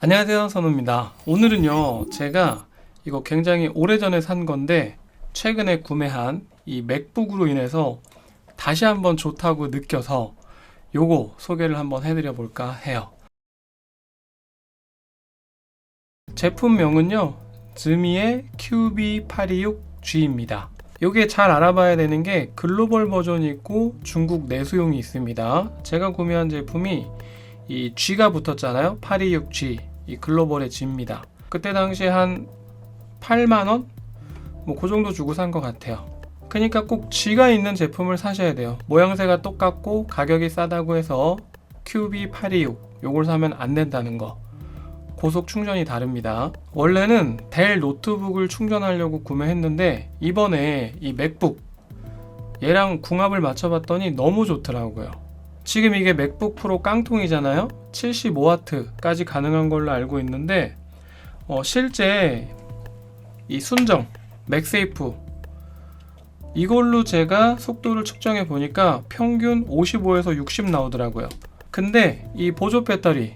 안녕하세요 선우입니다. 오늘은요 제가 이거 굉장히 오래전에 산 건데 최근에 구매한 이 맥북으로 인해서 다시 한번 좋다고 느껴서 요거 소개를 한번 해드려 볼까 해요. 제품명은요 즈미의 QB826G입니다. 요게 잘 알아봐야 되는 게 글로벌 버전이 있고 중국 내수용이 있습니다. 제가 구매한 제품이 이 G가 붙었잖아요. 826G. 이 글로벌의 G입니다. 그때 당시에 한 8만 원? 뭐 그 정도 주고 산 것 같아요. 그러니까 꼭 G가 있는 제품을 사셔야 돼요. 모양새가 똑같고 가격이 싸다고 해서 QB826 요걸 사면 안 된다는 거. 고속 충전이 다릅니다. 원래는 델 노트북을 충전하려고 구매했는데 이번에 이 맥북 얘랑 궁합을 맞춰봤더니 너무 좋더라고요. 지금 이게 맥북 프로 깡통이잖아요. 75W까지 가능한 걸로 알고 있는데 어, 실제 이 순정 맥세이프 이걸로 제가 속도를 측정해 보니까 평균 55에서 60 나오더라고요. 근데 이 보조 배터리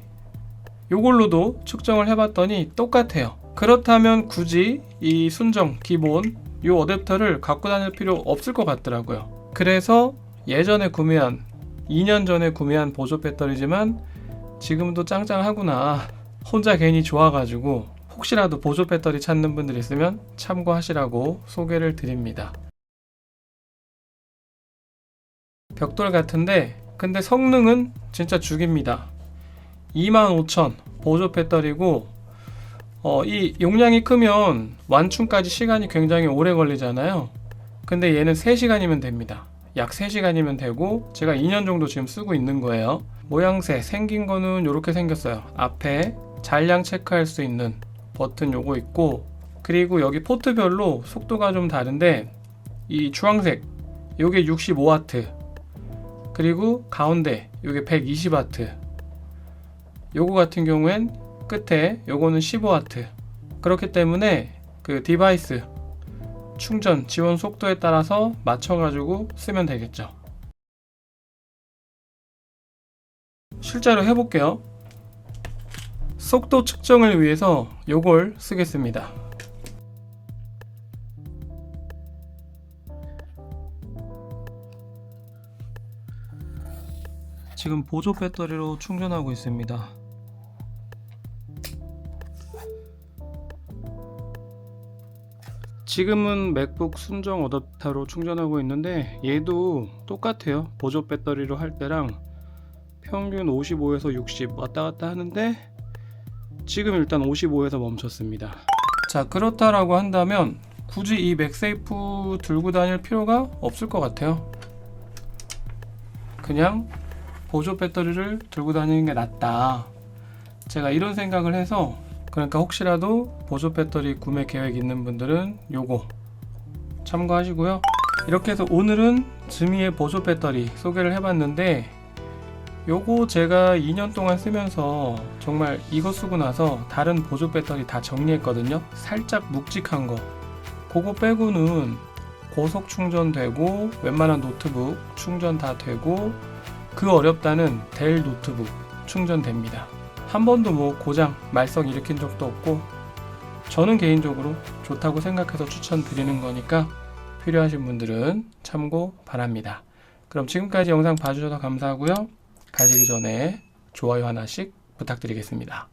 이걸로도 측정을 해봤더니 똑같아요. 그렇다면 굳이 이 순정 기본 이 어댑터를 갖고 다닐 필요 없을 것 같더라고요. 그래서 예전에 구매한 2년 전에 구매한 보조 배터리지만 지금도 짱짱하구나. 혼자 괜히 좋아가지고 혹시라도 보조 배터리 찾는 분들 있으면 참고하시라고 소개를 드립니다. 벽돌 같은데 근데 성능은 진짜 죽입니다. 25,000 보조 배터리고 어, 이 용량이 크면 완충까지 시간이 굉장히 오래 걸리잖아요. 근데 얘는 3시간이면 됩니다. 약 3시간이면 되고 제가 2년 정도 지금 쓰고 있는 거예요. 모양새 생긴 거는 이렇게 생겼어요. 앞에 잔량 체크할 수 있는 버튼 요거 있고 그리고 여기 포트별로 속도가 좀 다른데 이 주황색 요게 65W 그리고 가운데 요게 120W 요거 같은 경우엔 끝에 요거는 15W 그렇기 때문에 그 디바이스 충전 지원 속도에 따라서 맞춰가지고 쓰면 되겠죠. 실제로 해볼게요. 속도 측정을 위해서 요걸 쓰겠습니다. 지금 보조 배터리로 충전하고 있습니다. 지금은 맥북 순정 어댑터로 충전하고 있는데 얘도 똑같아요. 보조 배터리로 할 때랑 평균 55에서 60 왔다 갔다 하는데 지금 일단 55에서 멈췄습니다. 자 그렇다라고 한다면 굳이 이 맥세이프 들고 다닐 필요가 없을 것 같아요. 그냥 보조 배터리를 들고 다니는 게 낫다. 제가 이런 생각을 해서 그러니까 혹시라도 보조 배터리 구매 계획 있는 분들은 요거 참고하시고요. 이렇게 해서 오늘은 즈미의 보조 배터리 소개를 해봤는데 요거 제가 2년 동안 쓰면서 정말 이거 쓰고 나서 다른 보조 배터리 다 정리했거든요. 살짝 묵직한 거. 그거 빼고는 고속 충전되고 웬만한 노트북 충전 다 되고 그 어렵다는 델 노트북 충전됩니다. 한 번도 뭐 고장, 말썽 일으킨 적도 없고 저는 개인적으로 좋다고 생각해서 추천드리는 거니까 필요하신 분들은 참고 바랍니다. 그럼 지금까지 영상 봐주셔서 감사하고요. 가시기 전에 좋아요 하나씩 부탁드리겠습니다.